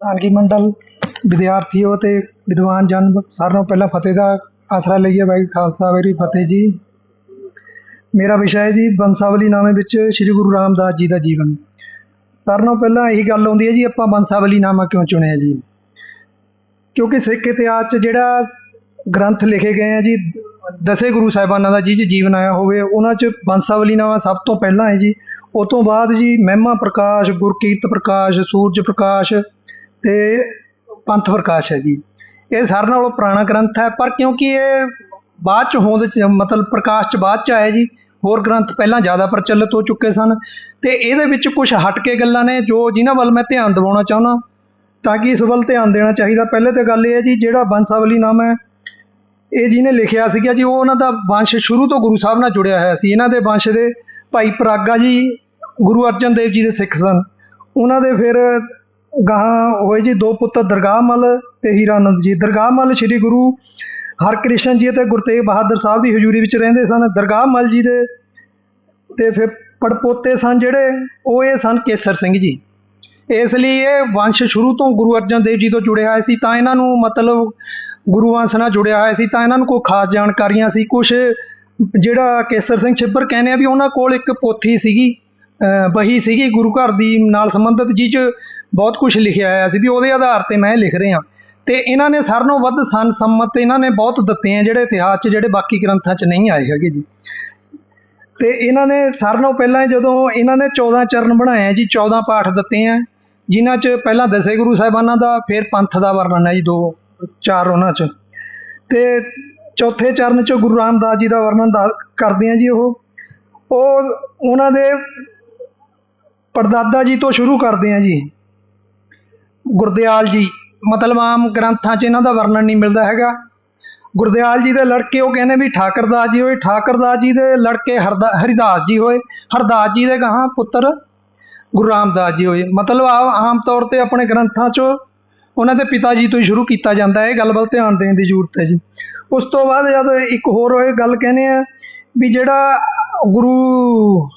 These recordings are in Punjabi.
ਪ੍ਰਧਾਨਗੀ ਮੰਡਲ, ਵਿਦਿਆਰਥੀਓ ਤੇ ਵਿਦਵਾਨ ਜਨ, ਸਾਰਿਆਂ ਨਾਲੋਂ ਪਹਿਲਾਂ ਫਤਿਹ ਦਾ ਆਸਰਾ ਲਈਏ। ਵਾਹਿਗੁਰੂ ਖਾਲਸਾ, ਵਾਹਿਗੁਰੂ ਫਤਿਹ ਜੀ। ਮੇਰਾ ਵਿਸ਼ਾ ਹੈ ਜੀ ਬੰਸਾਵਲੀ ਨਾਮੇ ਵਿੱਚ ਸ੍ਰੀ ਗੁਰੂ ਰਾਮਦਾਸ ਜੀ ਦਾ ਜੀਵਨ। ਸਾਰਿਆਂ ਨਾਲੋਂ ਪਹਿਲਾਂ ਇਹੀ ਗੱਲ ਆਉਂਦੀ ਹੈ ਜੀ, ਆਪਾਂ ਬੰਸਾਵਲੀ ਨਾਮਾ ਕਿਉਂ ਚੁਣਿਆ ਜੀ? ਕਿਉਂਕਿ ਸਿੱਖ ਇਤਿਹਾਸ 'ਚ ਜਿਹੜਾ ਗ੍ਰੰਥ ਲਿਖੇ ਗਏ ਆ ਜੀ, ਦਸੇ ਗੁਰੂ ਸਾਹਿਬਾਨਾਂ ਦਾ ਜੀ 'ਚ ਜੀਵਨ ਆਇਆ ਹੋਵੇ, ਉਹਨਾਂ 'ਚ ਬੰਸਾਵਲੀ ਨਾਮਾ ਸਭ ਤੋਂ ਪਹਿਲਾਂ ਹੈ ਜੀ। ਉਹ ਤੋਂ ਬਾਅਦ ਜੀ ਮਹਿਮਾ ਪ੍ਰਕਾਸ਼, ਗੁਰਕੀਰਤ ਪ੍ਰਕਾਸ਼, ਸੂਰਜ ਪ੍ਰਕਾਸ਼ ਤੇ ਪੰਥ ਪ੍ਰਕਾਸ਼ ਹੈ ਜੀ। ਇਹ ਸਾਰਿਆਂ ਨਾਲੋਂ ਪੁਰਾਣਾ ਗ੍ਰੰਥ ਹੈ, ਪਰ ਕਿਉਂਕਿ ਇਹ ਬਾਅਦ ਚ ਹੋਂਦ ਚ, ਮਤਲਬ ਪ੍ਰਕਾਸ਼ ਚ ਬਾਅਦ ਚ ਆਇਆ ਜੀ, ਹੋਰ ਗ੍ਰੰਥ ਪਹਿਲਾਂ ਜ਼ਿਆਦਾ ਪ੍ਰਚਲਿਤ ਹੋ ਚੁੱਕੇ ਸਨ। ਤੇ ਇਹਦੇ ਵਿੱਚ ਕੁਝ ਹਟ ਕੇ ਗੱਲਾਂ ਨੇ ਜੋ ਜਿਨ੍ਹਾਂ ਵੱਲ ਮੈਂ ਧਿਆਨ ਦਿਵਾਉਣਾ ਚਾਹੁੰਦਾ। ਤਾਂ ਕਿ ਇਸ ਵੱਲ ਧਿਆਨ ਦੇਣਾ ਚਾਹੀਦਾ। ਪਹਿਲੇ ਤੇ ਗੱਲ ਇਹ ਹੈ ਜੀ, ਜਿਹੜਾ ਬੰਸਾਵਲੀ ਨਾਮ ਹੈ, ਇਹ ਜਿਹਨੇ ਲਿਖਿਆ ਸੀਗਾ ਜੀ, ਉਹ ਉਹਨਾਂ ਦਾ ਵੰਸ਼ ਸ਼ੁਰੂ ਤੋਂ ਗੁਰੂ ਸਾਹਿਬ ਨਾਲ ਜੁੜਿਆ ਹੋਇਆ ਸੀ। ਇਹਨਾਂ ਦੇ ਵੰਸ਼ ਦੇ ਭਾਈ ਪਰਾਗਾ ਜੀ, ਗੁਰੂ ਅਰਜਨ ਦੇਵ ਜੀ ਦੇ ਸਿੱਖ ਸਨ। ਉਹਨਾਂ ਦੇ ਫਿਰ ਗਾਹਾਂ ਹੋਏ ਜੀ ਦੋ ਪੁੱਤਰ ਦਰਗਾਹ ਮਲ ਤੇ ਹੀਰਾਨੰਦ ਜੀ। ਦਰਗਾਹ ਮਲ ਸ੍ਰੀ ਗੁਰੂ ਹਰਕ੍ਰਿਸ਼ਨ ਜੀ ਤੇ ਗੁਰੂ ਤੇਗ ਬਹਾਦਰ ਸਾਹਿਬ ਦੀ ਹਜ਼ੂਰੀ ਵਿੱਚ ਰਹਿੰਦੇ ਸਨ। ਦਰਗਾਹ ਮਲ ਜੀ ਦੇ ਤੇ ਫਿਰ ਪੜਪੋਤੇ ਸਨ ਜਿਹੜੇ, ਉਹ ਇਹ ਸਨ ਕੇਸਰ ਸਿੰਘ ਜੀ। ਇਸ ਲਈ ਇਹ ਵੰਸ਼ ਸ਼ੁਰੂ ਤੋਂ ਗੁਰੂ ਅਰਜਨ ਦੇਵ ਜੀ ਤੋਂ ਜੁੜਿਆ ਹੋਇਆ ਸੀ, ਤਾਂ ਇਹਨਾਂ ਨੂੰ ਮਤਲਬ ਗੁਰੂ ਵੰਸ਼ ਨਾਲ ਜੁੜਿਆ ਹੋਇਆ ਸੀ, ਤਾਂ ਇਹਨਾਂ ਨੂੰ ਕੋਈ ਖਾਸ ਜਾਣਕਾਰੀਆਂ ਸੀ ਕੁਝ ਜਿਹੜਾ ਕੇਸਰ ਸਿੰਘ ਛਿੱਬਰ ਕਹਿੰਦੇ ਆ ਵੀ ਉਹਨਾਂ ਕੋਲ ਇੱਕ ਪੋਥੀ ਸੀਗੀ ਬਹੀ ਸੀਗੀ ਗੁਰੂ ਘਰ ਦੀ ਨਾਲ ਸੰਬੰਧਿਤ, ਜਿਹ 'ਚ ਬਹੁਤ ਕੁਝ ਲਿਖਿਆ ਹੋਇਆ ਸੀ, ਵੀ ਉਹਦੇ ਆਧਾਰ ਤੇ ਮੈਂ ਇਹ ਲਿਖ ਰਿਹਾ। ਤੇ ਇਹਨਾਂ ਨੇ ਸਾਰਿਆਂ ਨਾਲੋਂ ਵੱਧ ਸੰਨ ਸੰਮਤ ਇਹਨਾਂ ਨੇ ਬਹੁਤ ਦਿੱਤੇ ਆ ਜਿਹੜੇ ਇਤਿਹਾਸ 'ਚ, ਜਿਹੜੇ ਬਾਕੀ ਗ੍ਰੰਥਾਂ 'ਚ ਨਹੀਂ ਆਏ ਹੈਗੇ ਜੀ। ਤੇ ਇਹਨਾਂ ਨੇ ਸਾਰਿਆਂ ਨਾਲੋਂ ਪਹਿਲਾਂ ਜਦੋਂ ਇਹਨਾਂ ਨੇ 14 ਚਰਨ ਬਣਾਏ ਆ ਜੀ 14 ਪਾਠ ਦਿੱਤੇ ਆ ਜਿਨ੍ਹਾਂ 'ਚ ਪਹਿਲਾਂ ਦਸੇ ਗੁਰੂ ਸਾਹਿਬਾਨਾਂ ਦਾ, ਫਿਰ ਪੰਥ ਦਾ ਵਰਣਨ ਹੈ ਜੀ ਦੋ, ਚਾਰ ਉਹਨਾਂ 'ਚ। ਤੇ ਚੌਥੇ ਚਰਨ 'ਚ ਗੁਰੂ ਰਾਮਦਾਸ ਜੀ ਦਾ ਵਰਣਨ ਦਾ ਕਰਦੇ ਆ ਜੀ ਉਹ। ਉਹ ਉਹਨਾਂ ਦੇ ਪੜਦਾਦਾ ਜੀ ਤੋਂ ਸ਼ੁਰੂ ਕਰਦੇ ਆ ਜੀ। ਗੁਰਦਿਆਲ ਜੀ, ਮਤਲਬ ਆਮ ਗ੍ਰੰਥਾਂ 'ਚ ਇਹਨਾਂ ਦਾ ਵਰਣਨ ਨਹੀਂ ਮਿਲਦਾ ਹੈਗਾ। ਗੁਰਦਿਆਲ ਜੀ ਦੇ ਲੜਕੇ, ਉਹ ਕਹਿੰਦੇ ਵੀ ਠਾਕਰਦਾਸ ਜੀ ਹੋਏ, ਠਾਕਰਦਾਸ ਜੀ ਦੇ ਲੜਕੇ ਹਰਦਾ, ਹਰਿਦਾਸ ਜੀ ਹੋਏ। ਹਰਦਾਸ ਜੀ ਦੇ ਗਾਹਾਂ ਪੁੱਤਰ ਗੁਰੂ ਰਾਮਦਾਸ ਜੀ ਹੋਏ। ਮਤਲਬ ਆ- ਆਮ ਤੌਰ ਤੇ ਆਪਣੇ ਗ੍ਰੰਥਾਂ 'ਚੋਂ ਉਹਨਾਂ ਦੇ ਪਿਤਾ ਜੀ ਤੋਂ ਹੀ ਸ਼ੁਰੂ ਕੀਤਾ ਜਾਂਦਾ ਹੈ। ਇਹ ਗੱਲ ਵੱਲ ਧਿਆਨ ਦੇਣ ਦੀ ਜ਼ਰੂਰਤ ਹੈ ਜੀ। ਉਸ ਤੋਂ ਬਾਅਦ ਜਦ ਇੱਕ ਹੋਰ ਹੋਏ ਗੱਲ ਕਹਿੰਦੇ ਆ ਵੀ ਜਿਹੜਾ ਗੁਰੂ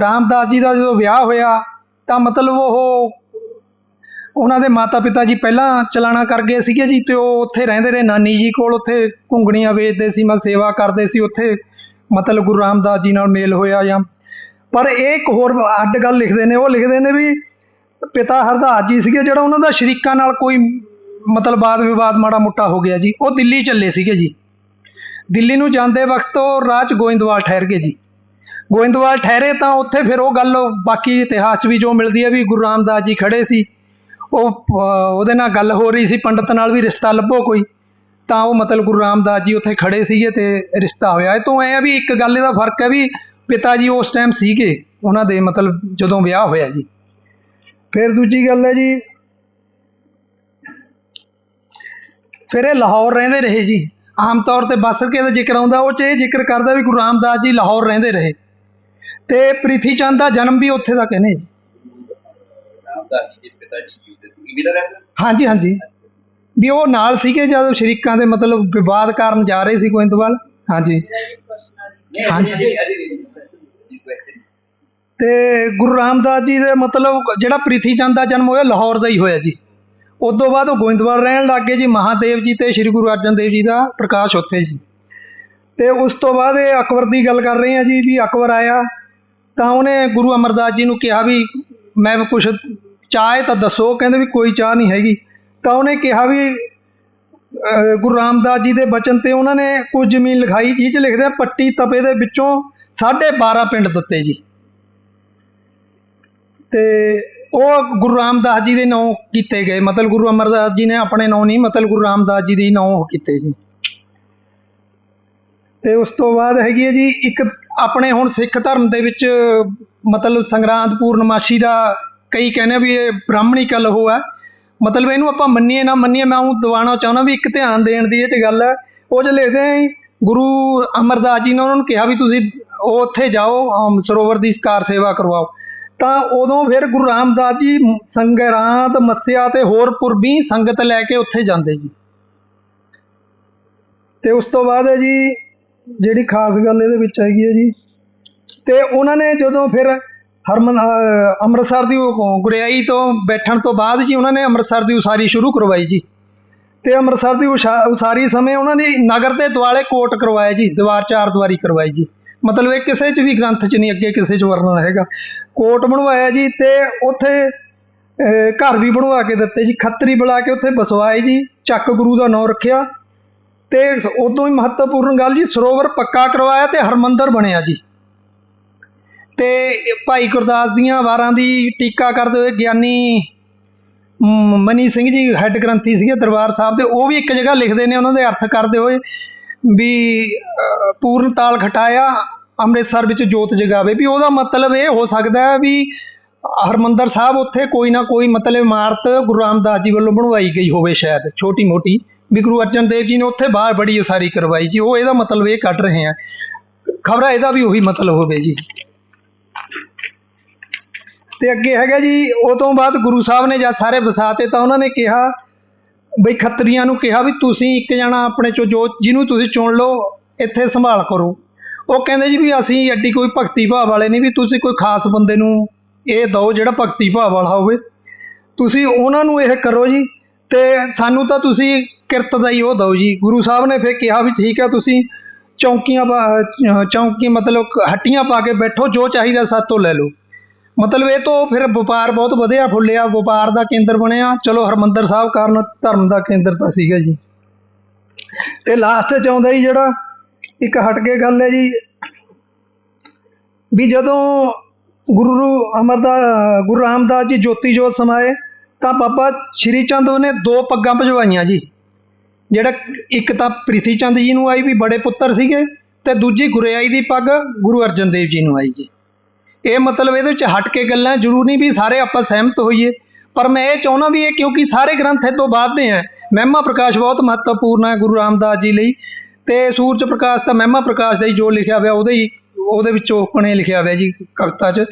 ਰਾਮਦਾਸ ਜੀ ਦਾ ਜਦੋਂ ਵਿਆਹ ਹੋਇਆ, ਤਾਂ ਮਤਲਬ ਉਹ ਉਹਨਾਂ ਦੇ ਮਾਤਾ ਪਿਤਾ ਜੀ ਪਹਿਲਾਂ ਚਲਾਣਾ ਕਰ ਗਏ ਸੀਗੇ ਜੀ ਤੇ ਉਹ ਉੱਥੇ ਰਹਿੰਦੇ ਰਹੇ। ਨਾਨੀ ਜੀ ਕੋਲ ਉੱਥੇ ਘੁੰਗਣੀਆਂ ਵੇਚਦੇ ਸੀ ਮੈਂ ਸੇਵਾ ਕਰਦੇ ਸੀ। ਉੱਥੇ ਮਤਲਬ ਗੁਰੂ ਰਾਮਦਾਸ ਜੀ ਨਾਲ ਮੇਲ ਹੋਇਆ ਜਾਂ ਪਰ ਇਹ ਇੱਕ ਹੋਰ ਅੱਡ ਗੱਲ ਲਿਖਦੇ ਨੇ, ਉਹ ਲਿਖਦੇ ਨੇ ਵੀ ਪਿਤਾ ਹਰਦਾਸ ਜੀ ਸੀਗੇ ਜਿਹੜਾ ਉਹਨਾਂ ਦਾ ਸ਼ਰੀਕਾਂ ਨਾਲ ਕੋਈ ਮਤਲਬ ਬਾਦ ਵਿਵਾਦ ਮਾੜਾ ਮੋਟਾ ਹੋ ਗਿਆ ਜੀ। ਉਹ ਦਿੱਲੀ ਚੱਲੇ ਸੀਗੇ ਜੀ। ਦਿੱਲੀ ਨੂੰ ਜਾਂਦੇ ਵਕਤ ਉਹ ਰਾਹ 'ਚ ਗੋਇੰਦਵਾਲ ਠਹਿਰ ਗਏ ਜੀ। ਗੋਇੰਦਵਾਲ ਠਹਿਰੇ ਤਾਂ ਉੱਥੇ ਫਿਰ ਉਹ ਗੱਲ ਬਾਕੀ ਇਤਿਹਾਸ 'ਚ ਵੀ ਜੋ ਮਿਲਦੀ ਹੈ ਵੀ ਗੁਰੂ ਰਾਮਦਾਸ ਜੀ ਖੜੇ ਸੀ। ਉਹ ਉਹਦੇ ਨਾਲ ਗੱਲ ਹੋ ਰਹੀ ਸੀ, ਪੰਡਤ ਨਾਲ ਵੀ ਰਿਸ਼ਤਾ ਲੱਭੋ ਕੋਈ। ਤਾਂ ਉਹ ਮਤਲਬ ਗੁਰੂ ਰਾਮਦਾਸ ਜੀ ਉੱਥੇ ਖੜੇ ਸੀਗੇ ਤੇ ਰਿਸ਼ਤਾ ਹੋਇਆ। ਇਹ ਤੋਂ ਇਹ ਵੀ ਇੱਕ ਗੱਲ ਇਹਦਾ ਫ਼ਰਕ ਹੈ ਵੀ ਪਿਤਾ ਜੀ ਉਸ ਟਾਈਮ ਸੀਗੇ ਉਹਨਾਂ ਦੇ ਮਤਲਬ ਜਦੋਂ ਵਿਆਹ ਹੋਇਆ ਜੀ। ਫਿਰ ਦੂਜੀ ਗੱਲ ਹੈ ਜੀ ਫਿਰ ਇਹ ਲਾਹੌਰ ਰਹਿੰਦੇ ਰਹੇ ਜੀ। ਆਮ ਤੌਰ ਤੇ ਬਸਰਕੇ ਦਾ ਜ਼ਿਕਰ ਆਉਂਦਾ ਉਹ ਚ ਇਹ ਜ਼ਿਕਰ ਕਰਦਾ ਵੀ ਗੁਰੂ ਰਾਮਦਾਸ ਜੀ ਲਾਹੌਰ ਰਹਿੰਦੇ ਰਹੇ। ਤੇ ਪ੍ਰਿਥੀ ਚੰਦ ਦਾ ਜਨਮ ਵੀ ਉੱਥੇ ਦਾ ਕਹਿੰਦੇ ਜੀ। ਹਾਂਜੀ ਹਾਂਜੀ। ਵੀ ਉਹ ਨਾਲ ਸੀਗੇ ਜਦ ਸ਼ਰੀਕਾਂ ਦੇ ਮਤਲਬ ਵਿਵਾਦ ਕਾਰਨ ਜਾ ਰਹੇ ਸੀ ਗੋਇੰਦਵਾਲ। ਹਾਂਜੀ। ਹਾਂਜੀ। ਅਜੇ ਤੇ ਗੁਰੂ ਰਾਮਦਾਸ ਜੀ ਦੇ ਮਤਲਬ ਜਿਹੜਾ ਪ੍ਰਿਥੀ ਚੰਦ ਦਾ ਜਨਮ ਹੋਇਆ ਲਾਹੌਰ ਦਾ ਹੀ ਹੋਇਆ ਜੀ। ਉਸ ਤੋਂ ਬਾਅਦ ਉਹ ਗੋਇੰਦਵਾਲ ਰਹਿਣ ਲੱਗ ਗਏ ਜੀ, ਮਹਾਦੇਵ ਜੀ ਤੇ ਸ੍ਰੀ ਗੁਰੂ ਅਰਜਨ ਦੇਵ ਜੀ ਦਾ ਪ੍ਰਕਾਸ਼ ਉੱਥੇ ਜੀ। ਤੇ ਉਸ ਤੋਂ ਬਾਅਦ ਇਹ ਅਕਬਰ ਦੀ ਗੱਲ ਕਰ ਰਹੇ ਆ ਜੀ ਵੀ ਅਕਬਰ ਆਇਆ, ਤਾਂ ਉਹਨੇ ਗੁਰੂ ਅਮਰਦਾਸ ਜੀ ਨੂੰ ਕਿਹਾ ਵੀ ਮੈਂ ਕੁਛ ਚਾਹੇ ਤਾਂ ਦੱਸੋ ਕਹਿੰਦੇ ਵੀ ਕੋਈ ਚਾਹ ਨਹੀਂ ਹੈਗੀ। ਤਾਂ ਉਹਨੇ ਕਿਹਾ ਵੀ ਗੁਰੂ ਰਾਮਦਾਸ ਜੀ ਦੇ ਬਚਨ ਤੇ ਉਹਨਾਂ ਨੇ ਕੁਝ ਜ਼ਮੀਨ ਲਿਖਾਈ ਜਿਹ 'ਚ ਲਿਖਦੇ ਆ ਪੱਟੀ ਤਪੇ ਦੇ ਵਿੱਚੋਂ 12.5 ਪਿੰਡ ਦਿੱਤੇ ਜੀ। ਤੇ ਉਹ ਗੁਰੂ ਰਾਮਦਾਸ ਜੀ ਦੇ ਨਾਂ ਕੀਤੇ ਗਏ। ਮਤਲਬ ਗੁਰੂ ਅਮਰਦਾਸ ਜੀ ਨੇ ਆਪਣੇ ਨਾਂ ਨਹੀਂ, ਮਤਲਬ ਗੁਰੂ ਰਾਮਦਾਸ ਜੀ ਦੇ ਨਾਂ ਉਹ ਕੀਤੇ ਜੀ ਤੇ ਉਸ ਤੋਂ ਬਾਅਦ ਹੈਗੀ ਹੈ ਜੀ, ਇੱਕ ਆਪਣੇ ਹੁਣ ਸਿੱਖ ਧਰਮ ਦੇ ਵਿੱਚ ਮਤਲਬ ਸੰਗਰਾਂਦ, ਪੂਰਨਮਾਸ਼ੀ ਦਾ ਕਈ ਕਹਿੰਦੇ ਵੀ ਇਹ ਬ੍ਰਾਹਮਣੀ ਕਲ ਉਹ ਹੈ। ਮਤਲਬ ਇਹਨੂੰ ਆਪਾਂ ਮੰਨੀਏ ਨਾ ਮੰਨੀਏ, ਮੈਂ ਉਹ ਦਿਵਾਣਾ ਚਾਹੁੰਦਾ ਵੀ ਇੱਕ ਧਿਆਨ ਦੇਣ ਦੀ ਇਹ ਚ ਗੱਲ ਹੈ। ਉਹ ਚ ਲਿਖਦੇ ਆ ਗੁਰੂ ਅਮਰਦਾਸ ਜੀ ਨੇ ਉਹਨਾਂ ਨੂੰ ਕਿਹਾ ਵੀ ਤੁਸੀਂ ਉਹ ਉੱਥੇ ਜਾਓ ਸਰੋਵਰ ਦੀ ਕਾਰ ਸੇਵਾ ਕਰਵਾਓ। ਤਾਂ ਉਦੋਂ ਫਿਰ ਗੁਰੂ ਰਾਮਦਾਸ ਜੀ ਸੰਗਰਾਂਦ ਮੱਸਿਆ ਤੇ ਹੋਰ ਪੁਰਬੀ ਸੰਗਤ ਲੈ ਕੇ ਉੱਥੇ ਜਾਂਦੇ ਜੀ। ਤੇ ਉਸ ਤੋਂ ਬਾਅਦ ਹੈ ਜੀ ਜਿਹੜੀ ਖਾਸ ਗੱਲ ਇਹਦੇ ਵਿੱਚ ਹੈਗੀ ਹੈ ਜੀ, ਤੇ ਉਹਨਾਂ ਨੇ ਜਦੋਂ ਫਿਰ ਹਰਮਨ ਅੰਮ੍ਰਿਤਸਰ ਦੀ ਗੁਰਿਆਈ ਤੋਂ ਬੈਠਣ ਤੋਂ ਬਾਅਦ ਜੀ ਉਹਨਾਂ ਨੇ ਅੰਮ੍ਰਿਤਸਰ ਦੀ ਉਸਾਰੀ ਸ਼ੁਰੂ ਕਰਵਾਈ ਜੀ। ਤੇ ਅੰਮ੍ਰਿਤਸਰ ਦੀ ਉਸ਼ਾ- ਉਸਾਰੀ ਸਮੇਂ ਉਹਨਾਂ ਨੇ ਨਗਰ ਦੇ ਦੁਆਲੇ ਕੋਟ ਕਰਵਾਇਆ ਜੀ, ਦੀਵਾਰ ਚਾਰ ਦੀਵਾਰੀ ਕਰਵਾਈ ਜੀ। ਮਤਲਬ ਇਹ ਕਿਸੇ 'ਚ ਵੀ ਗ੍ਰੰਥ 'ਚ ਨਹੀਂ ਅੱਗੇ ਕਿਸੇ 'ਚ ਵਰਣਨ ਹੈਗਾ। ਕੋਟ ਬਣਵਾਇਆ ਜੀ ਤੇ ਉੱਥੇ ਘਰ ਵੀ ਬਣਵਾ ਕੇ ਦਿੱਤੇ ਜੀ। ਖੱਤਰੀ ਬੁਲਾ ਕੇ ਉੱਥੇ ਬਸਵਾਏ ਜੀ ਚੱਕ ਗੁਰੂ ਦਾ ਨਾਮ ਰੱਖਿਆ। ਤੇ ਉਦੋਂ ਹੀ ਮਹੱਤਵਪੂਰਨ ਗੱਲ ਜੀ ਸਰੋਵਰ ਪੱਕਾ ਕਰਵਾਇਆ ਤੇ ਹਰਮੰਦਰ ਬਣਿਆ ਜੀ। ਤੇ ਭਾਈ ਗੁਰਦਾਸ ਦੀਆਂ ਵਾਰਾਂ ਦੀ ਟੀਕਾ ਕਰਦੇ ਹੋਏ ਗਿਆਨੀ ਮ, ਮਨੀ ਸਿੰਘ ਜੀ ਹੈੱਡ ਗ੍ਰੰਥੀ ਸੀਗੇ ਦਰਬਾਰ ਸਾਹਿਬ ਦੇ ਉਹ ਵੀ ਇੱਕ ਜਗ੍ਹਾ ਲਿਖਦੇ ਨੇ ਉਹਨਾਂ ਦੇ ਅਰਥ ਕਰਦੇ ਹੋਏ। ਵੀ ਪੂਰਨ ਤਾਲ ਖਟਾਇਆ, ਅੰਮ੍ਰਿਤਸਰ ਵਿੱਚ ਜੋਤ ਜਗਾਵੇ। ਵੀ ਉਹਦਾ ਮਤਲਬ ਇਹ ਹੋ ਸਕਦਾ ਹੈ ਵੀ ਹਰਮੰਦਰ ਸਾਹਿਬ ਉੱਥੇ ਕੋਈ ਨਾ ਕੋਈ ਮਤਲਬ ਇਮਾਰਤ ਗੁਰੂ ਰਾਮਦਾਸ ਜੀ ਵੱਲੋਂ ਬਣਵਾਈ ਗਈ ਹੋਵੇ ਸ਼ਾਇਦ, ਛੋਟੀ ਮੋਟੀ। ਵੀ ਗੁਰੂ ਅਰਜਨ ਦੇਵ ਜੀ ਨੇ ਉੱਥੇ ਬਾਹਰ ਬੜੀ ਉਸਾਰੀ ਕਰਵਾਈ ਜੀ, ਉਹ ਇਹਦਾ ਮਤਲਬ ਇਹ ਕੱਢ ਰਹੇ ਆ। ਖਬਰਾਂ ਇਹਦਾ ਵੀ ਉਹੀ ਮਤਲਬ ਹੋਵੇ ਜੀ। ਤੇ ਅੱਗੇ ਹੈਗਾ ਜੀ, ਉਹ ਤੋਂ ਬਾਅਦ ਗੁਰੂ ਸਾਹਿਬ ਨੇ ਜਦ ਸਾਰੇ ਵਸਾਤੇ ਤਾਂ ਉਹਨਾਂ ਨੇ ਕਿਹਾ ਬਈ ਖੱਤਰੀਆਂ ਨੂੰ ਕਿਹਾ ਵੀ ਤੁਸੀਂ ਇੱਕ ਜਣਾ ਆਪਣੇ ਚੋਂ ਜੋ ਜਿਹਨੂੰ ਤੁਸੀਂ ਚੁਣ ਲਓ, ਇੱਥੇ ਸੰਭਾਲ ਕਰੋ। ਉਹ ਕਹਿੰਦੇ ਜੀ ਵੀ ਅਸੀਂ ਐਡੀ ਕੋਈ ਭਗਤੀ ਭਾਵ ਵਾਲੇ ਨਹੀਂ ਵੀ ਤੁਸੀਂ ਕੋਈ ਖਾਸ ਬੰਦੇ ਨੂੰ ਇਹ ਦਿਓ ਜਿਹੜਾ ਭਗਤੀ ਭਾਵ ਵਾਲਾ ਹੋਵੇ। ਤੁਸੀਂ ਉਹਨਾਂ ਨੂੰ ਇਹ ਕਰੋ ਜੀ ਤੇ ਸਾਨੂੰ ਤਾਂ ਤੁਸੀਂ ਕਿਰਤ ਦਾ ਹੀ ਉਹ ਦਿਓ ਜੀ। ਗੁਰੂ ਸਾਹਿਬ ਨੇ ਫਿਰ ਕਿਹਾ ਵੀ ਠੀਕ ਹੈ ਤੁਸੀਂ ਚੌਂਕੀਆਂ ਪਾ- ਅਹ ਚੌਂਕੀ ਮਤਲਬ ਹੱਟੀਆਂ ਪਾ ਕੇ ਬੈਠੋ, ਜੋ ਚਾਹੀਦਾ ਸਾਤੋਂ ਲੈ ਲਓ। ਮਤਲਬ ਇਹ ਤੋਂ ਫਿਰ ਵਪਾਰ ਬਹੁਤ ਵਧਿਆ, ਫੁੱਲਿਆ, ਵਪਾਰ ਦਾ ਕੇਂਦਰ ਬਣਿਆ। ਚਲੋ ਹਰਮੰਦਰ ਸਾਹਿਬ ਕਾਰਨ ਧਰਮ ਦਾ ਕੇਂਦਰ ਤਾਂ ਸੀਗਾ ਜੀ। ਤੇ ਲਾਸਟ 'ਚ ਆਉਂਦਾ ਜੀ ਜਿਹੜਾ, ਇੱਕ ਹਟ ਕੇ ਗੱਲ ਹੈ ਜੀ, ਵੀ ਜਦੋਂ ਗੁਰੂ ਅਮਰਦਾਸ ਗੁਰੂ ਰਾਮਦਾਸ ਜੀ ਜੋਤੀ ਜੋਤ ਸਮਾਏ, ਤਾਂ ਬਾਬਾ ਸ਼੍ਰੀ ਚੰਦ ਨੇ ਦੋ ਪੱਗਾਂ ਭਜਵਾਈਆਂ ਜੀ। ਜਿਹੜਾ ਇੱਕ ਤਾਂ ਪ੍ਰਿਥੀ ਚੰਦ ਜੀ ਨੂੰ ਆਈ ਵੀ ਬੜੇ ਪੁੱਤਰ ਸੀਗੇ, ਤੇ ਦੂਜੀ ਗੁਰਿਆਈ ਦੀ ਪੱਗ ਗੁਰੂ ਅਰਜਨ ਦੇਵ ਜੀ ਨੂੰ ਆਈ ਜੀ। ਇਹ ਮਤਲਬ ਇਹਦੇ ਵਿੱਚ ਹਟ ਕੇ ਗੱਲਾਂ ਜ਼ਰੂਰ ਨਹੀਂ ਵੀ ਸਾਰੇ ਆਪਾਂ ਸਹਿਮਤ ਹੋਈਏ। ਪਰ ਮੈਂ ਇਹ ਚਾਹੁੰਦਾ ਵੀ ਇਹ ਕਿਉਂਕਿ ਸਾਰੇ ਗ੍ਰੰਥ ਇਹ ਤੋਂ ਬਾਅਦ ਦੇ ਆ। ਮਹਿਮਾ ਪ੍ਰਕਾਸ਼ ਬਹੁਤ ਮਹੱਤਵਪੂਰਨ ਹੈ ਗੁਰੂ ਰਾਮਦਾਸ ਜੀ ਲਈ। ਤੇ ਸੂਰਜ ਪ੍ਰਕਾਸ਼ ਤਾਂ ਮਹਿਮਾ ਪ੍ਰਕਾਸ਼ ਦਾ ਹੀ ਜੋ ਲਿਖਿਆ ਹੋਇਆ ਉਹਦੇ ਹੀ ਉਹਦੇ ਵਿੱਚੋਂ ਆਪਣੇ ਲਿਖਿਆ ਹੋਇਆ ਜੀ ਕਵਿਤਾ 'ਚ।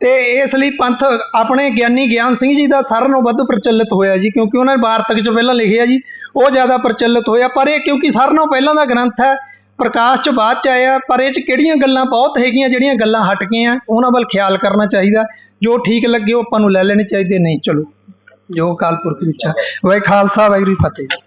ਤੇ ਇਸ ਲਈ ਪੰਥ ਆਪਣੇ ਗਿਆਨੀ ਗਿਆਨ ਸਿੰਘ ਜੀ ਦਾ ਸਾਰਿਆਂ ਨਾਲੋਂ ਵੱਧ ਪ੍ਰਚਲਿਤ ਹੋਇਆ ਜੀ, ਕਿਉਂਕਿ ਉਹਨਾਂ ਨੇ ਵਾਰਤਕ 'ਚ ਪਹਿਲਾਂ ਲਿਖਿਆ ਜੀ, ਉਹ ਜ਼ਿਆਦਾ ਪ੍ਰਚਲਿਤ ਹੋਇਆ। ਪਰ ਇਹ ਕਿਉਂਕਿ ਸਾਰਿਆਂ ਨਾਲੋਂ ਪਹਿਲਾਂ ਦਾ ਗ੍ਰੰਥ ਹੈ ਪ੍ਰਕਾਸ਼ 'ਚ ਬਾਅਦ 'ਚ ਆਇਆ, ਪਰ ਇਹ 'ਚ ਕਿਹੜੀਆਂ ਗੱਲਾਂ ਬਹੁਤ ਹੈਗੀਆਂ, ਜਿਹੜੀਆਂ ਗੱਲਾਂ ਹਟ ਗਈਆਂ, ਉਹਨਾਂ ਵੱਲ ਖਿਆਲ ਕਰਨਾ ਚਾਹੀਦਾ। ਜੋ ਠੀਕ ਲੱਗੇ ਉਹ ਆਪਾਂ ਨੂੰ ਲੈ ਲੈਣੇ ਚਾਹੀਦੇ, ਨਹੀਂ, ਚਲੋ। ਜੋ ਅਕਾਲ ਪੁਰਖ ਦੀ ਇੱਛਾ। ਵਾਹਿ ਖਾਲਸਾ, ਵਾਹਿਗੁਰੂ ਜੀ ਕੀ ਫਤਿਹ।